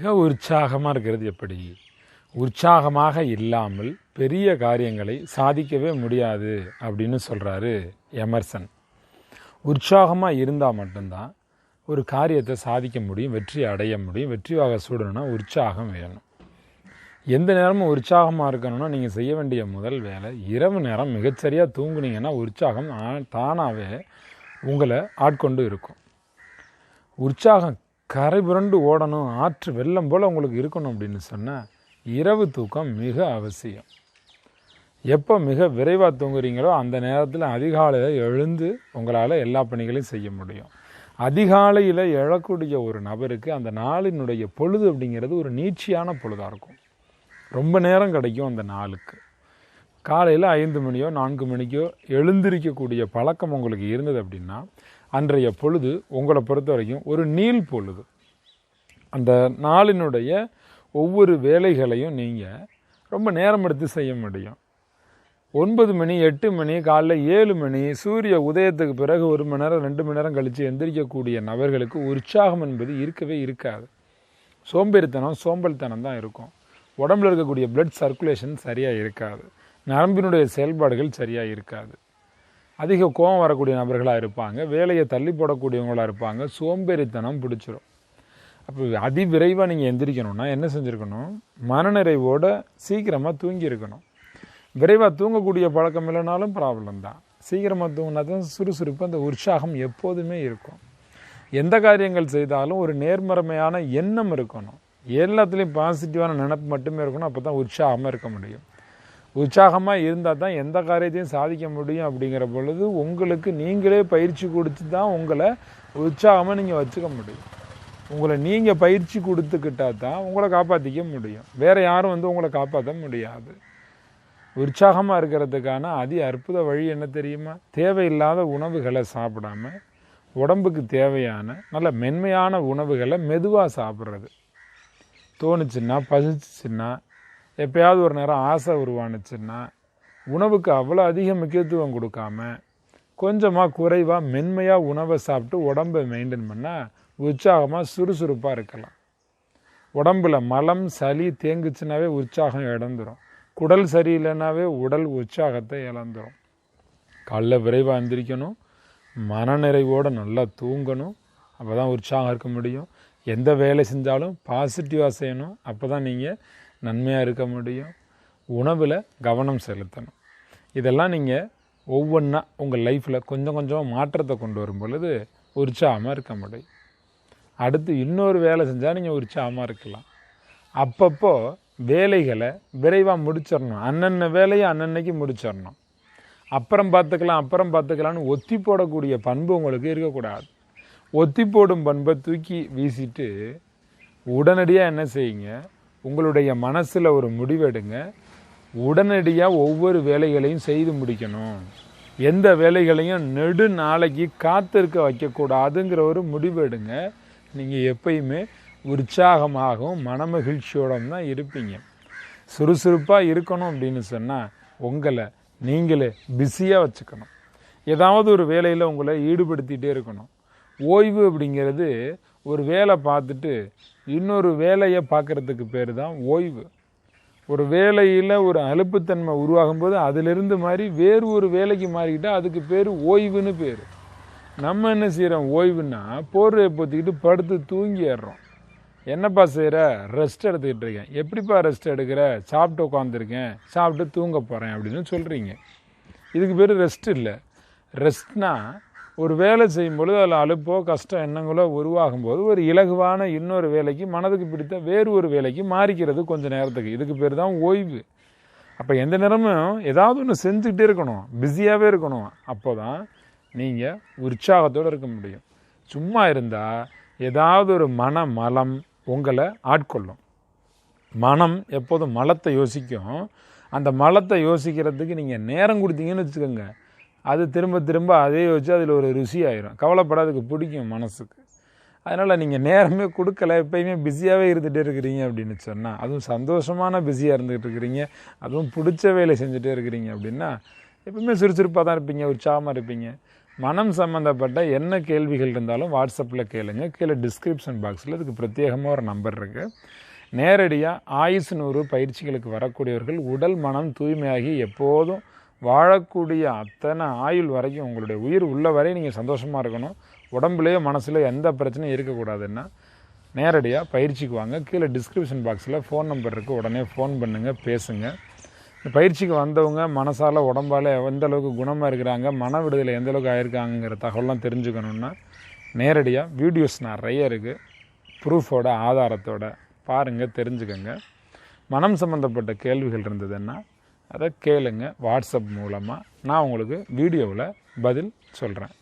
மிக உற்சாகமாக இருக்கிறது எப்படி? உற்சாகமாக இல்லாமல் பெரிய காரியங்களை சாதிக்கவே முடியாது அப்படின்னு சொல்கிறாரு எமர்சன். உற்சாகமாக இருந்தால் மட்டும்தான் ஒரு காரியத்தை சாதிக்க முடியும் வெற்றி அடைய முடியும் வெற்றி வாக சூடணும்னா உற்சாகம் வேணும். எந்த நேரமும் உற்சாகமாக இருக்கணும்னா நீங்கள் செய்ய வேண்டிய முதல் வேலை இரவு நேரம் மிகச்சரியாக தூங்குனீங்கன்னா உற்சாகம் ஆ- தானாகவே உங்களை ஆட்கொண்டு இருக்கும். உற்சாகம் கரை புரண்டு ஓடணும் ஆற்று வெள்ளம் போல் உங்களுக்கு இருக்கணும் அப்படின்னு சொன்னால் இரவு தூக்கம் மிக அவசியம். எப்போ மிக விரைவாக தூங்குறீங்களோ அந்த நேரத்தில் அதிகாலையில் எழுந்து உங்களால் எல்லா பணிகளையும் செய்ய முடியும். அதிகாலையில் எழக்கூடிய ஒரு நபருக்கு அந்த நாளினுடைய பொழுது அப்படிங்கிறது ஒரு நீட்சியான பொழுதாக இருக்கும். ரொம்ப நேரம் கிடைக்கும் அந்த நாளுக்கு. காலையில் ஐந்து மணியோ நான்கு மணிக்கோ எழுந்திருக்கக்கூடிய பழக்கம் உங்களுக்கு இருந்தது அப்படின்னா அன்றைய பொழுது உங்களை பொறுத்த வரைக்கும் ஒரு நீள் பொழுது. அந்த நாளினுடைய ஒவ்வொரு வேலைகளையும் நீங்கள் ரொம்ப நேரம் எடுத்து செய்ய முடியும். ஒன்பது மணி எட்டு மணி காலைல ஏழு மணி சூரிய உதயத்துக்கு பிறகு ஒரு மணி நேரம் ரெண்டு மணி நேரம் கழித்து எந்திரிக்கக்கூடிய நபர்களுக்கு உற்சாகம் என்பது இருக்கவே இருக்காது. சோம்பேறித்தனம் சோம்பல்தனம் தான் இருக்கும். உடம்புல இருக்கக்கூடிய பிளட் சர்க்குலேஷன் சரியாக இருக்காது. நரம்பினுடைய செயல்பாடுகள் சரியாக இருக்காது. அதிக கோபம் வரக்கூடிய நபர்களாக இருப்பாங்க. வேலையை தள்ளி போடக்கூடியவங்களாக இருப்பாங்க. சோம்பேறித்தனம் பிடிச்சிரும். அப்போ அதிவிரைவாக நீங்கள் எந்திரிக்கணும்னா என்ன செஞ்சுருக்கணும்? மனநிறைவோட சீக்கிரமாக தூங்கி இருக்கணும் விரைவாக தூங்கக்கூடிய பழக்கம் இல்லைனாலும் ப்ராப்ளம் தான். சீக்கிரமாக தூங்கினா தான் சுறுசுறுப்பு அந்த உற்சாகம் எப்போதுமே இருக்கும். எந்த காரியங்கள் செய்தாலும் ஒரு நேர்மறமையான எண்ணம் இருக்கணும். எல்லாத்துலேயும் பாசிட்டிவான நினப்பு மட்டுமே இருக்கணும். அப்போ தான் உற்சாகமாக இருக்க முடியும். உற்சாகமாக இருந்தால் தான் எந்த காரியத்தையும் சாதிக்க முடியும் அப்படிங்கிற பொழுது உங்களுக்கு நீங்களே பயிற்சி கொடுத்து தான் உங்களை உற்சாகமாக நீங்கள் வச்சுக்க முடியும். உங்களை நீங்கள் பயிற்சி கொடுத்துக்கிட்டா தான் உங்களை காப்பாற்றிக்க முடியும். வேறு யாரும் வந்து உங்களை காப்பாற்ற முடியாது. உற்சாகமாக இருக்கிறதுக்கான அதி அற்புத வழி என்ன தெரியுமா? தேவையில்லாத உணவுகளை சாப்பிடாம உடம்புக்கு தேவையான நல்ல மென்மையான உணவுகளை மெதுவாக சாப்பிட்றது. தோணுச்சுன்னா பசிச்சுன்னா எப்பயாவது ஒரு நேரம் ஆசை உருவானுச்சுன்னா உணவுக்கு அவ்வளோ அதிக முக்கியத்துவம் கொடுக்காம கொஞ்சமாக குறைவாக மென்மையாக உணவை சாப்பிட்டு உடம்பை மெயின்டைன் பண்ணால் உற்சாகமாக சுறுசுறுப்பாக இருக்கலாம். உடம்புல மலம் சளி தேங்குச்சுனாவே உற்சாகம் இழந்துரும். குடல் சரியில்லைனாவே உடல் உற்சாகத்தை இழந்துரும். காலைல விரைவாக எந்திரிக்கணும். மனநிறைவோடு நல்லா தூங்கணும். அப்போ தான் உற்சாகம் இருக்க முடியும். எந்த வேலை செஞ்சாலும் பாசிட்டிவாக செய்யணும். அப்போ தான் நீங்கள் நன்மையாக இருக்க முடியும். உணவில் கவனம் செலுத்தணும். இதெல்லாம் நீங்கள் ஒவ்வொன்றா உங்கள் லைஃப்பில் கொஞ்சம் கொஞ்சம் மாற்றத்தை கொண்டு வரும் பொழுது உற்சாகமாக இருக்க முடியும். அடுத்து இன்னொரு வேலை செஞ்சால் நீங்கள் உற்சாகமாக இருக்கலாம். அப்பப்போ வேலைகளை விரைவாக முடிச்சிடணும். அன்னன்ன வேலையை அன்னன்னைக்கு முடிச்சிடணும். அப்புறம் பார்த்துக்கலாம் அப்புறம் பார்த்துக்கலான்னு ஒத்தி போடக்கூடிய பண்பு உங்களுக்கு இருக்கக்கூடாது. ஒத்தி போடும் பண்பை தூக்கி வீசிட்டு உடனடியாக என்ன செய்யுங்க? உங்களுடைய மனசில் ஒரு முடிவெடுங்க. உடனடியாக ஒவ்வொரு வேலைகளையும் செய்து முடிக்கணும். எந்த வேலைகளையும் நெடு நாளைக்கு காத்திருக்க வைக்கக்கூடாதுங்கிற ஒரு முடிவு எடுங்க நீங்கள் எப்பயுமே உற்சாகமாகவும் மனமகிழ்ச்சியோடும் தான் இருப்பீங்க. சுறுசுறுப்பாக இருக்கணும் அப்படின்னு சொன்னால் உங்களை நீங்களே பிஸியாக வச்சுக்கணும். ஏதாவது ஒரு வேலையில் உங்களை ஈடுபடுத்திகிட்டே இருக்கணும். ஓய்வு அப்படிங்கிறது ஒரு வேலை பார்த்துட்டு இன்னொரு வேலையை பார்க்குறதுக்கு பேர் தான் ஓய்வு. ஒரு வேலையில் ஒரு அலுப்புத்தன்மை உருவாகும் போது அதிலிருந்து மாதிரி வேறு ஒரு வேலைக்கு மாறிக்கிட்டால் அதுக்கு பேர் ஓய்வுன்னு பேர். நம்ம என்ன செய்கிறோம் ஓய்வுன்னா போர்வையை பொத்திக்கிட்டு படுத்து தூங்கிடுறோம் என்னப்பா செய்கிற ரெஸ்ட் எடுத்துக்கிட்டு இருக்கேன். எப்படிப்பா ரெஸ்ட் எடுக்கிற? சாப்பிட்டு உட்காந்துருக்கேன் சாப்பிட்டு தூங்க போகிறேன் அப்படின்னு சொல்கிறீங்க இதுக்கு பேர் ரெஸ்ட் இல்லை. ரெஸ்ட்னால் ஒரு வேலை செய்யும் பொழுது அதில் அலுப்போ கஷ்டம் எண்ணங்களோ உருவாகும் போது ஒரு இலகுவான இன்னொரு வேலைக்கு மனதுக்கு பிடித்த வேறு ஒரு வேலைக்கு மாறிக்கிறது கொஞ்சம் நேரத்துக்கு. இதுக்கு பேர் தான் ஓய்வு. அப்போ எந்த நேரமும் ஏதாவது ஒன்று செஞ்சுக்கிட்டே இருக்கணும். பிஸியாகவே இருக்கணும். அப்போ தான் நீங்கள் உற்சாகத்தோடு இருக்க முடியும். சும்மா இருந்தால் ஏதாவது ஒரு மன மலம் உங்களை ஆட்கொள்ளும். மனம் எப்போதும் மலத்தை யோசிக்கும். அந்த மலத்தை யோசிக்கிறதுக்கு நீங்கள் நேரம் கொடுத்தீங்கன்னு வச்சுக்கோங்க. அது திரும்ப திரும்ப அதே வச்சு அதில் ஒரு ருசி ஆயிரும். கவலைப்படாதுக்கு பிடிக்கும் மனசுக்கு. அதனால் நீங்கள் நேரமே கொடுக்கல எப்பயுமே பிஸியாகவே இருந்துகிட்டே இருக்கிறீங்க அப்படின்னு சொன்னால் அதுவும் சந்தோஷமான பிஸியாக இருந்துகிட்டு இருக்கிறீங்க அதுவும் பிடிச்ச வேலை செஞ்சுட்டே இருக்கிறீங்க அப்படின்னா எப்பவுமே சுறுசுறுப்பாக தான் இருப்பீங்க உற்சாகமாக இருப்பீங்க. மனம் சம்மந்தப்பட்ட என்ன கேள்விகள் இருந்தாலும் வாட்ஸ்அப்பில் கேளுங்க. கீழே டிஸ்கிரிப்ஷன் பாக்ஸில் இதுக்கு பிரத்யேகமாக ஒரு நம்பர் இருக்குது நேரடியாக ஆயுசு நூறு பயிற்சிகளுக்கு வரக்கூடியவர்கள் உடல் மனம் தூய்மையாகி எப்போதும் வாழக்கூடிய அத்தனை ஆயுள் வரைக்கும் உங்களுடைய உயிர் உள்ள வரை நீங்கள் சந்தோஷமாக இருக்கணும். உடம்புலேயோ மனசுலையோ எந்த பிரச்சனையும் இருக்கக்கூடாதுன்னா நேரடியாக பயிற்சிக்கு வாங்க. கீழே டிஸ்கிரிப்ஷன் பாக்ஸில் ஃபோன் நம்பர் இருக்குது உடனே ஃபோன் பண்ணுங்கள் பேசுங்கள் இந்த பயிற்சிக்கு வந்தவங்க மனசால் உடம்பால் எந்த அளவுக்கு குணமாக இருக்கிறாங்க மன விடுதலை எந்த அளவுக்கு ஆயிருக்காங்கிற தகவலாம் தெரிஞ்சுக்கணுன்னா நேரடியாக வீடியோஸ் நிறைய இருக்குது ப்ரூஃபோட ஆதாரத்தோட பாருங்கள் தெரிஞ்சுக்கோங்க. மனம் சம்மந்தப்பட்ட கேள்விகள் இருந்ததுன்னா அதை கேளுங்க வாட்ஸ்அப் மூலமாக நான் உங்களுக்கு வீடியோவில் பதில் சொல்கிறேன்